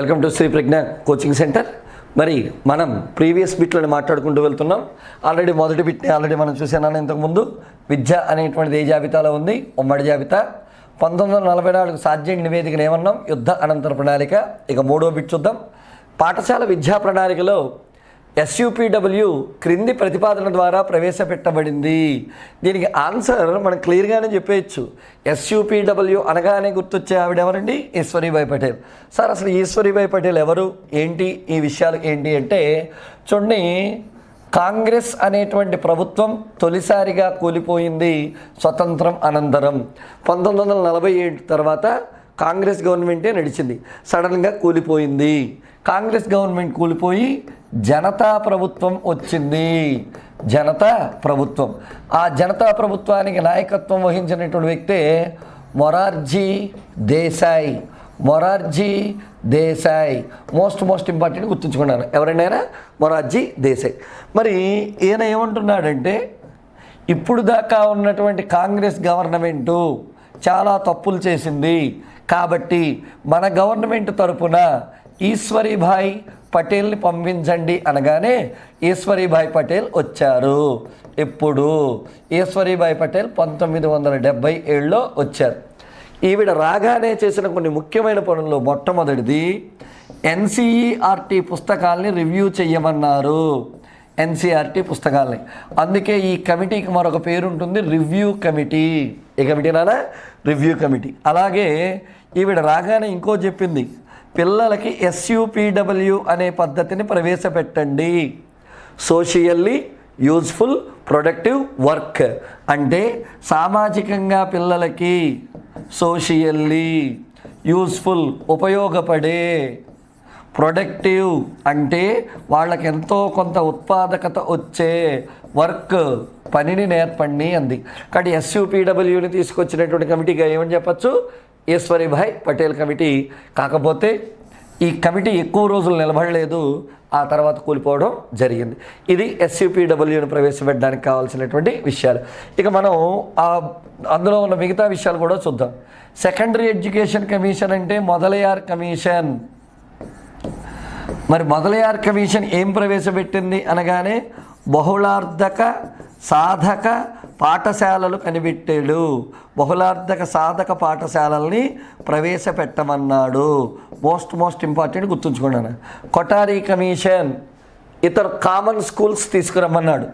Welcome to Shri Prajna coaching centre. మరి మనం previous బిట్లను మాట్లాడుకుంటూ వెళ్తున్నాం. ఆల్రెడీ మొదటి బిట్ని ఆల్రెడీ మనం చూసాను ఇంతకుముందు విద్య అనేటువంటిది ఏ జాబితాలో ఉంది? ఉమ్మడి జాబితా. పంతొమ్మిది వందల నలభై నాలుగు సాధ్యం నివేదికను ఏమన్నాం? యుద్ధ అనంతర ప్రణాళిక. ఇక మూడో బిట్ చూద్దాం. పాఠశాల విద్యా ప్రణాళికలో ఎస్యూపీడబ్ల్యూ క్రింది ప్రతిపాదన ద్వారా ప్రవేశపెట్టబడింది. దీనికి ఆన్సర్ మనం క్లియర్గానే చెప్పేయచ్చు. ఎస్యూపీడబ్ల్యూ అనగానే గుర్తొచ్చే ఆవిడ ఎవరండి? ఈశ్వరీభాయ్ పటేల్. సార్ అసలు ఈశ్వరీభాయ్ పటేల్ ఎవరు? ఏంటి? ఈ విషయాలు ఏంటి అంటే చూడండి కాంగ్రెస్ అనేటువంటి ప్రభుత్వం తొలిసారిగా కూలిపోయింది స్వతంత్రం అనంతరం. పంతొమ్మిది వందల నలభై ఏడు తర్వాత కాంగ్రెస్ గవర్నమెంటే నడిచింది. సడన్గా కూలిపోయింది. కాంగ్రెస్ గవర్నమెంట్ కూలిపోయి జనతా ప్రభుత్వం వచ్చింది. జనతా ప్రభుత్వం. ఆ జనతా ప్రభుత్వానికి నాయకత్వం వహించినటువంటి వ్యక్తే Morarji Desai. Morarji Desai. Most most important గుర్తుంచుకున్నాను. ఎవరైనా మొరార్జీ దేశాయ్. మరి ఈయన ఏమంటున్నాడంటే ఇప్పుడు దాకా ఉన్నటువంటి కాంగ్రెస్ గవర్నమెంటు చాలా తప్పులు చేసింది. కాబట్టి మన గవర్నమెంట్ తరపున ఈశ్వరీభాయ్ పటేల్ని పంపించండి అనగానే ఈశ్వరీభాయ్ పటేల్ వచ్చారు. ఎప్పుడు? ఈశ్వరీభాయ్ పటేల్ పంతొమ్మిది వందల డెబ్భై ఏడులో వచ్చారు. ఈవిడ రాగానే చేసిన కొన్ని ముఖ్యమైన పనుల్లో మొట్టమొదటిది ఎన్సీఈఆర్టీ పుస్తకాల్ని రివ్యూ చేయమన్నారు ఎన్సీఆర్టీ పుస్తకాలని. అందుకే ఈ కమిటీకి మరొక పేరు ఉంటుంది రివ్యూ కమిటీ. ఏ కమిటీ నానా రివ్యూ కమిటీ. అలాగే ఈవిడ రాగానే ఇంకో చెప్పింది పిల్లలకి ఎస్యూపీడబ్ల్యూ అనే పద్ధతిని ప్రవేశపెట్టండి. సోషియల్లీ యూజ్ఫుల్ ప్రొడక్టివ్ వర్క్ అంటే సామాజికంగా పిల్లలకి సోషియల్లీ యూస్ఫుల్ ఉపయోగపడే. ప్రొడక్టివ్ అంటే వాళ్ళకి ఎంతో కొంత ఉత్పాదకత వచ్చే వర్క్ పనిని నేర్పండి అంది. కాబట్టి ఎస్యూపీడబ్ల్యూని తీసుకొచ్చినటువంటి కమిటీగా ఏమని చెప్పచ్చు? ఈశ్వరీభాయ్ పటేల్ కమిటీ కాకపోతే ఈ కమిటీ ఎక్కువ రోజులు నిలబడలేదు ఆ తర్వాత కూలిపోవడం జరిగింది. ఇది ఎస్యూపీడబ్ల్యూని ప్రవేశపెట్టడానికి కావాల్సినటువంటి విషయాలు. ఇక మనం ఆ అందులో ఉన్న మిగతా విషయాలు కూడా చూద్దాం. సెకండరీ ఎడ్యుకేషన్ కమిషన్ అంటే మొదలయార్ కమిషన్. మరి మొదలయార్ కమిషన్ ఏం ప్రవేశపెట్టింది అనగానే బహుళార్థక సాధక పాఠశాలలు కనిపెట్టాడు. బహుళార్థక సాధక పాఠశాలల్ని ప్రవేశపెట్టమన్నాడు. మోస్ట్ మోస్ట్ ఇంపార్టెంట్ గుర్తుంచుకున్నాను కొటారీ కమిషన్ ఇతర కామన్ స్కూల్స్ తీసుకురమ్మన్నాడు.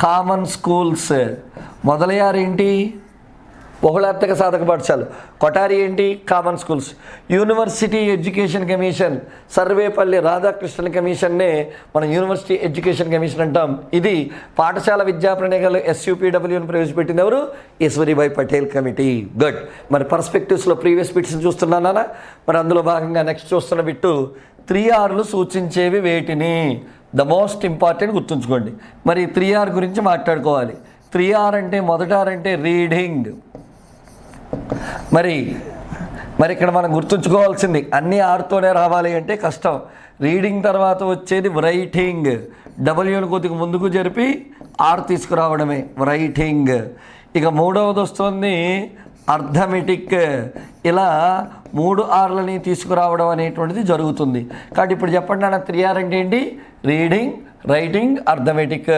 కామన్ స్కూల్స్ మొదలయ్యారేంటి? ఏంటి బహుళార్థక సాధక పాఠశాల కొటారి ఏంటి? Common schools. University education commission Sarvepalli Radhakrishnan కమిషన్నే మనం యూనివర్సిటీ ఎడ్యుకేషన్ కమిషన్ అంటాం. ఇది పాఠశాల విద్యా ప్రణాళికలు ఎస్యూపీడబ్ల్యూని ప్రవేశపెట్టింది ఎవరు? ఈశ్వరిభాయ్ పటేల్ కమిటీ. గుడ్ మరి పర్స్పెక్టివ్స్లో ప్రీవియస్ బిట్స్ చూస్తున్నానా మరి అందులో భాగంగా నెక్స్ట్ చూస్తున్న బిట్టు త్రీ ఆర్లు సూచించేవి వేటిని? ద మోస్ట్ ఇంపార్టెంట్ గుర్తుంచుకోండి. మరి త్రీ ఆర్ గురించి మాట్లాడుకోవాలి. త్రీ ఆర్ అంటే మొదట ఆర్ అంటే రీడింగ్. మరి మరి ఇక్కడ మనం గుర్తుంచుకోవాల్సింది అన్ని ఆరుతోనే రావాలి అంటే కష్టం. రీడింగ్ తర్వాత వచ్చేది రైటింగ్ డబ్ల్యూని కొద్దిగా ముందుకు జరిపి ఆర్ తీసుకురావడమే రైటింగ్ ఇక మూడవది వస్తుంది అర్థమెటిక్. ఇలా మూడు ఆర్లని తీసుకురావడం అనేటువంటిది జరుగుతుంది. కాబట్టి ఇప్పుడు చెప్పండి అన్న త్రీ ఆర్ అంటే ఏంటి? Reading writing arithmetic.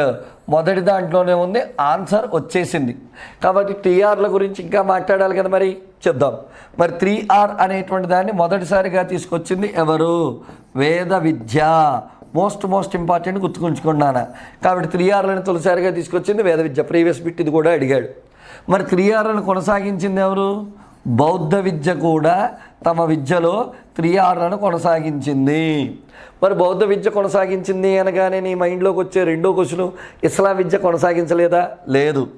మొదటి దాంట్లోనే ఉంది ఆన్సర్ వచ్చేసింది. కాబట్టి టీఆర్ల గురించి ఇంకా మాట్లాడాలి కదా మరి? చెప్దాం. మరి త్రీ ఆర్ అనేటువంటి దాన్ని మొదటిసారిగా తీసుకొచ్చింది ఎవరు? వేద విద్య. మోస్ట్ మోస్ట్ ఇంపార్టెంట్ గుర్తుకుంచుకున్నాను కాబట్టి త్రీ ఆర్లను తొలిసారిగా తీసుకొచ్చింది వేద విద్య. ప్రీవియస్ బిట్ ఇది కూడా అడిగాడు. మరి త్రీ ఆర్లను కొనసాగించింది ఎవరు? బౌద్ధ విద్య కూడా తమ విద్యలో త్రీ ఆర్లను కొనసాగించింది. మరి బౌద్ధ విద్య కొనసాగించింది అనగానే నీ మైండ్లోకి వచ్చే రెండో క్వశ్చన్ ఇస్లాం విద్య కొనసాగించలేదా? లేదు.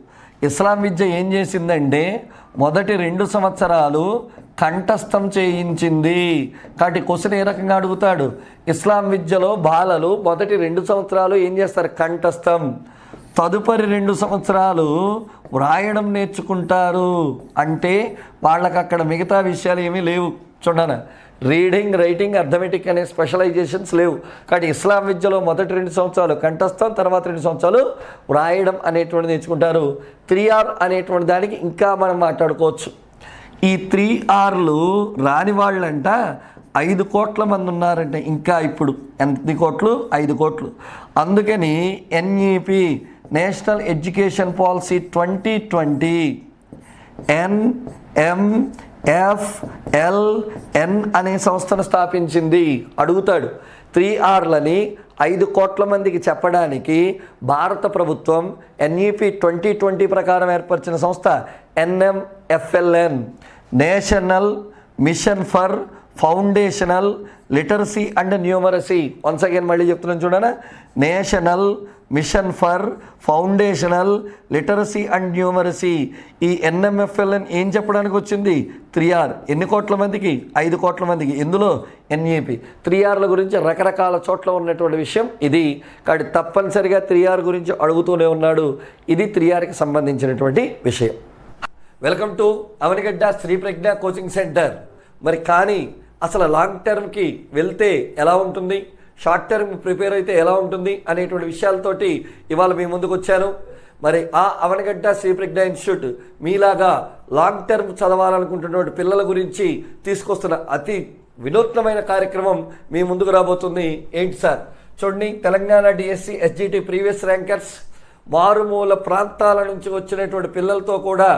ఇస్లాం విద్య ఏం చేసిందంటే మొదటి రెండు సంవత్సరాలు కంఠస్థం చేయించింది. కాబట్టి క్వశ్చన్ ఏ రకంగా అడుగుతాడు? ఇస్లాం విద్యలో బాలలు మొదటి రెండు సంవత్సరాలు ఏం చేస్తారు? కంఠస్థం. తదుపరి రెండు సంవత్సరాలు వ్రాయడం నేర్చుకుంటారు. అంటే వాళ్ళకి అక్కడ మిగతా విషయాలు ఏమీ లేవు. చూడన రీడింగ్ రైటింగ్ అర్థమెటిక్ అనే స్పెషలైజేషన్స్ లేవు. కానీ ఇస్లాం విద్యలో మొదటి రెండు సంవత్సరాలు కంఠస్థం తర్వాత రెండు సంవత్సరాలు వ్రాయడం అనేటువంటిది నేర్చుకుంటారు. త్రీ ఆర్ అనేటువంటి దానికి ఇంకా మనం మాట్లాడుకోవచ్చు. ఈ త్రీ ఆర్లు రాని వాళ్ళంట ఐదు కోట్ల మంది ఉన్నారంటే ఇంకా ఇప్పుడు. ఎన్ని కోట్లు? ఐదు కోట్లు. అందుకని NEP national education policy twenty twenty N M N అనే సంస్థను స్థాపించింది. అడుగుతాడు త్రీ ఆర్లని ఐదు కోట్ల మందికి చెప్పడానికి భారత ప్రభుత్వం ఎన్ఈపి ట్వంటీ ట్వంటీ ప్రకారం ఏర్పరిచిన సంస్థ NMFLN national mission for foundational literacy and numeracy. Once again మళ్ళీ చెప్తున్నాను చూడనా national mission for foundational literacy and numeracy. ఈ ఎన్ఎంఎఫ్ఎల్ఎన్ ఏం చెప్పడానికి వచ్చింది? Three R. ఎన్ని కోట్ల మందికి? ఐదు కోట్ల మందికి. ఇందులో ఎన్ఈపి త్రీ ఆర్ల గురించి రకరకాల చోట్ల ఉన్నటువంటి విషయం ఇది. కాబట్టి తప్పనిసరిగా త్రీ ఆర్ గురించి అడుగుతూనే ఉన్నాడు. ఇది త్రీ ఆర్కి సంబంధించినటువంటి విషయం. Welcome to Avanigadda Shri Prajna coaching centre. మరి కానీ అసలు లాంగ్ టర్మ్కి వెళ్తే ఎలా ఉంటుంది? షార్ట్ టర్మ్ ప్రిపేర్ అయితే ఎలా ఉంటుంది అనేటువంటి విషయాలతోటి ఇవాళ మీ ముందుకు వచ్చాను. మరి ఆ అవనగడ్డ శ్రీప్రజ్ఞ ఇన్స్టిట్యూట్ మీలాగా లాంగ్ టర్మ్ చదవాలనుకుంటున్నటువంటి పిల్లల గురించి తీసుకొస్తున్న అతి వినూత్నమైన కార్యక్రమం మీ ముందుకు రాబోతుంది. ఏంటి సార్? చూడండి Telangana DSC SGT previous rankers మారుమూల ప్రాంతాల నుంచి వచ్చినటువంటి పిల్లలతో కూడా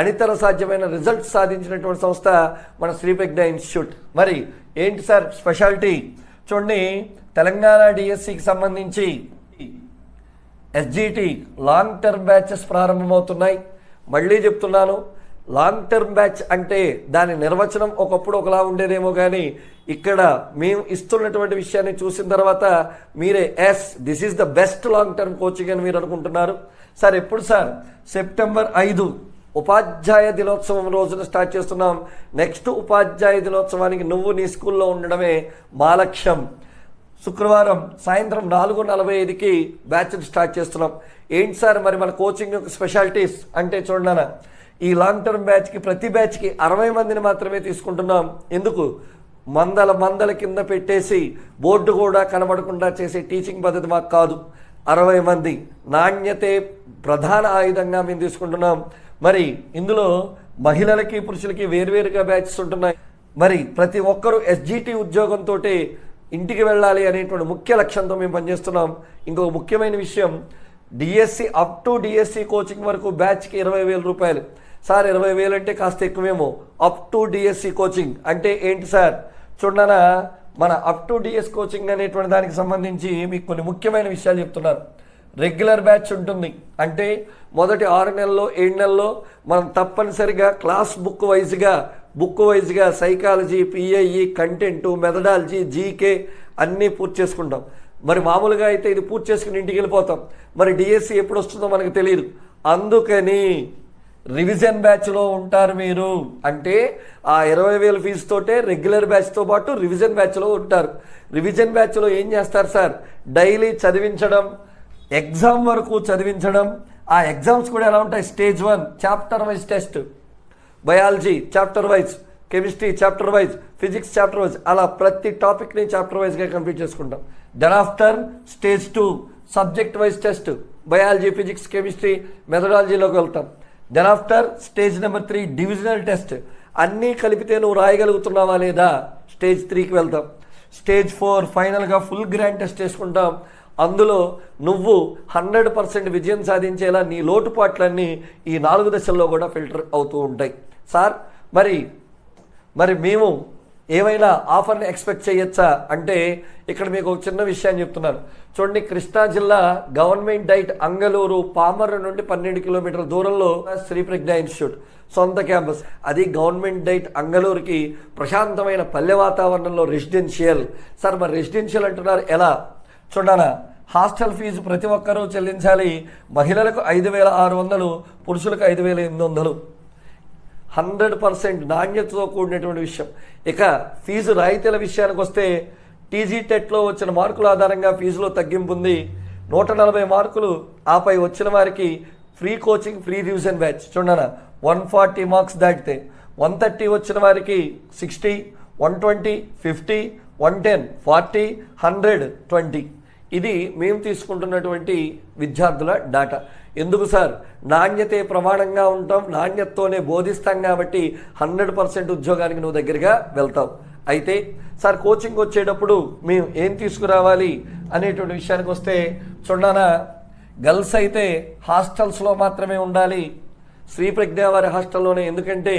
అనితర సాధ్యమైన రిజల్ట్స్ సాధించినటువంటి సంస్థ మన శ్రీప్రజ్ఞ ఇన్స్టిట్యూట్. మరి ఏంటి సార్ స్పెషాలిటీ? చూడండి తెలంగాణ డిఎస్సికి సంబంధించి ఎస్జిటి లాంగ్ టర్మ్ బ్యాచెస్ ప్రారంభమవుతున్నాయి. మళ్ళీ చెప్తున్నాను లాంగ్ టర్మ్ బ్యాచ్ అంటే దాని నిర్వచనం ఒకప్పుడు ఒకలా ఉండేదేమో కానీ ఇక్కడ మేము ఇస్తున్నటువంటి విషయాన్ని చూసిన తర్వాత మీరే yes this is the best long term coaching అని మీరు అనుకుంటున్నారు. సార్ ఎప్పుడు సార్? సెప్టెంబర్ ఐదు. ఉపాధ్యాయ దినోత్సవం రోజున స్టార్ట్ చేస్తున్నాం. నెక్స్ట్ ఉపాధ్యాయ దినోత్సవానికి నువ్వు నీ స్కూల్లో ఉండడమే మా లక్ష్యం. శుక్రవారం సాయంత్రం నాలుగు నలభై ఐదుకి బ్యాచ్ స్టార్ట్ చేస్తున్నాం. ఏంటి సార్ మరి మన కోచింగ్ యొక్క స్పెషాలిటీస్? అంటే చూడనా ఈ లాంగ్ టర్మ్ బ్యాచ్కి ప్రతి బ్యాచ్కి అరవై మందిని మాత్రమే తీసుకుంటున్నాం. ఎందుకు? మందల మందల కింద పెట్టేసి బోర్డు కూడా కనబడకుండా చేసే టీచింగ్ పద్ధతి మాకు కాదు. అరవై మంది నాణ్యతే ప్రధాన ఆయుధంగా మేము తీసుకుంటున్నాం. మరి ఇందులో మహిళలకి పురుషులకి వేరువేరుగా బ్యాచెస్ ఉంటున్నాయి. మరి ప్రతి ఒక్కరూ ఎస్జిటి ఉద్యోగంతో ఇంటికి వెళ్ళాలి అనేటువంటి ముఖ్య లక్ష్యంతో మేము పనిచేస్తున్నాం. ఇంకొక ముఖ్యమైన విషయం DSC up to DSC coaching వరకు బ్యాచ్కి ఇరవై వేల రూపాయలు. సార్ ఇరవై వేలు అంటే కాస్త ఎక్కువేమో. అప్ టు డిఎస్సి కోచింగ్ అంటే ఏంటి సార్? చూడనా మన అప్ టు డిఎస్ కోచింగ్ అనేటువంటి దానికి సంబంధించి మీకు కొన్ని ముఖ్యమైన విషయాలు చెప్తున్నారు. రెగ్యులర్ బ్యాచ్ ఉంటుంది. అంటే మొదటి ఆరు నెలల్లో ఏడు నెలల్లో మనం తప్పనిసరిగా క్లాస్ బుక్ వైజ్గా బుక్ వైజ్గా psychology PIE content methodology GK అన్నీ పూర్తి చేసుకుంటాం. మరి మామూలుగా అయితే ఇది పూర్తి చేసుకుని ఇంటికి వెళ్ళిపోతాం. మరి డిఎస్సి ఎప్పుడు వస్తుందో మనకు తెలియదు. అందుకని రివిజన్ బ్యాచ్లో ఉంటారు మీరు. అంటే ఆ ఇరవై వేల ఫీజుతోటే రెగ్యులర్ బ్యాచ్తో పాటు రివిజన్ బ్యాచ్లో ఉంటారు. రివిజన్ బ్యాచ్లో ఏం చేస్తారు సార్? డైలీ చదివించడం ఎగ్జామ్ వరకు చదివించడం ఆ ఎగ్జామ్స్ కూడా ఎలా ఉంటాయి? Stage one chapter wise test. Biology chapter wise. Chemistry chapter wise. Physics chapter wise. అలా ప్రతి టాపిక్ని చాప్టర్ వైజ్గా కంప్లీట్ చేసుకుంటాం. Then after stage two subject wise test. Biology physics chemistry మెథడాలజీలోకి వెళ్తాం. Then after stage number three divisional test. అన్నీ కలిపితే నువ్వు రాయగలుగుతున్నావా లేదా? స్టేజ్ త్రీకి వెళ్తాం. స్టేజ్ ఫోర్ ఫైనల్గా ఫుల్ గ్రాండ్ టెస్ట్ చేసుకుంటాం. అందులో నువ్వు హండ్రెడ్ పర్సెంట్ విజయం సాధించేలా నీ లోటుపాట్లన్నీ ఈ నాలుగు దశల్లో కూడా ఫిల్టర్ అవుతూ ఉంటాయి. సార్ మరి మరి మేము ఏమైనా ఆఫర్ని ఎక్స్పెక్ట్ చేయొచ్చా? అంటే ఇక్కడ మీకు ఒక చిన్న విషయాన్ని చెప్తున్నాను. చూడండి కృష్ణా జిల్లా గవర్నమెంట్ డైట్ అంగలూరు పామర్ నుండి పన్నెండు కిలోమీటర్ల దూరంలో శ్రీ ప్రజ్ఞ ఇన్స్టిట్యూట్ సొంత క్యాంపస్. అది గవర్నమెంట్ డైట్ అంగలూరుకి ప్రశాంతమైన పల్లె వాతావరణంలో రెసిడెన్షియల్. సార్ మరి రెసిడెన్షియల్ అంటున్నారు ఎలా? చూడాలా హాస్టల్ ఫీజు ప్రతి ఒక్కరూ చెల్లించాలి. మహిళలకు ఐదు వేల ఆరు వందలు పురుషులకు ఐదు వేల ఎనిమిది వందలు. హండ్రెడ్ పర్సెంట్ నాణ్యతతో కూడినటువంటి విషయం. ఇక ఫీజు రాయితీల విషయానికి వస్తే టీజీ టెట్లో వచ్చిన మార్కుల ఆధారంగా ఫీజులో తగ్గింపు ఉంది. నూట నలభై మార్కులు ఆపై వచ్చిన వారికి free coaching free revision batch. చూడనా వన్ ఫార్టీ మార్క్స్ దాటితే వన్ థర్టీ వచ్చిన వారికి sixty one twenty fifty one ten forty hundred twenty. ఇది మేము తీసుకుంటున్నటువంటి విద్యార్థుల డాటా. ఎందుకు సార్? నాణ్యతే ప్రమాణంగా ఉంటాం నాణ్యతతోనే బోధిస్తాం కాబట్టి హండ్రెడ్ పర్సెంట్ ఉద్యోగానికి నువ్వు దగ్గరగా వెళ్తావు. అయితే సార్ కోచింగ్ వచ్చేటప్పుడు మేము ఏం తీసుకురావాలి అనేటువంటి విషయానికి వస్తే చూడానా గర్ల్స్ అయితే హాస్టల్స్లో మాత్రమే ఉండాలి. శ్రీ ప్రజ్ఞ వారి హాస్టల్లోనే ఎందుకంటే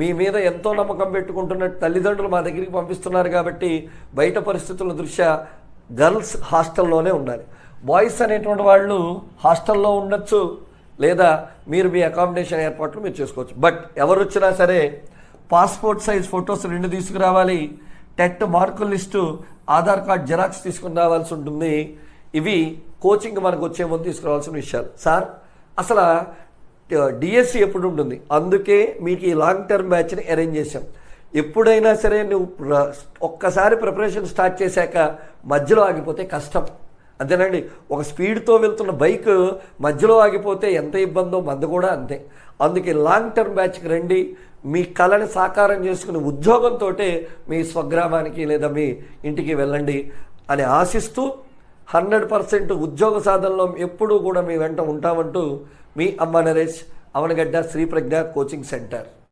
మీ మీద ఎంతో నమ్మకం పెట్టుకుంటున్న తల్లిదండ్రులు మా దగ్గరికి పంపిస్తున్నారు కాబట్టి బయట పరిస్థితుల దృష్ట్యా గర్ల్స్ హాస్టల్లోనే ఉండాలి. బాయ్స్ అనేటువంటి వాళ్ళు హాస్టల్లో ఉండొచ్చు లేదా మీరు మీ అకామిడేషన్ ఏర్పాట్లు మీరు చేసుకోవచ్చు. బట్ ఎవరు వచ్చినా సరే పాస్పోర్ట్ సైజ్ ఫొటోస్ రెండు తీసుకురావాలి. టెట్ మార్కుల లిస్టు ఆధార్ కార్డ్ జిరాక్స్ తీసుకుని రావాల్సి ఉంటుంది. ఇవి కోచింగ్ మనకు వచ్చే ముందు తీసుకురావాల్సిన విషయాలు. సార్ అసలు డిఎస్సి ఎప్పుడు ఉంటుంది? అందుకే మీకు ఈ లాంగ్ టర్మ్ బ్యాచ్ని అరేంజ్ చేశాం. ఎప్పుడైనా సరే నువ్వు ఒక్కసారి ప్రిపరేషన్ స్టార్ట్ చేశాక మధ్యలో ఆగిపోతే కష్టం. అంతేనండి ఒక స్పీడ్తో వెళ్తున్న బైక్ మధ్యలో ఆగిపోతే ఎంత ఇబ్బందో మంద కూడా అంతే. అందుకే లాంగ్ టర్మ్ బ్యాచ్కి రండి మీ కళని సాకారం చేసుకునే ఉద్యోగంతో మీ స్వగ్రామానికి లేదా మీ ఇంటికి వెళ్ళండి అని ఆశిస్తూ హండ్రెడ్ పర్సెంట్ ఉద్యోగ సాధనలో ఎప్పుడూ కూడా మీ వెంట ఉంటామంటూ మీ అమ్మ నరేష్ అవనగడ్డ శ్రీ ప్రజ్ఞ కోచింగ్ సెంటర్.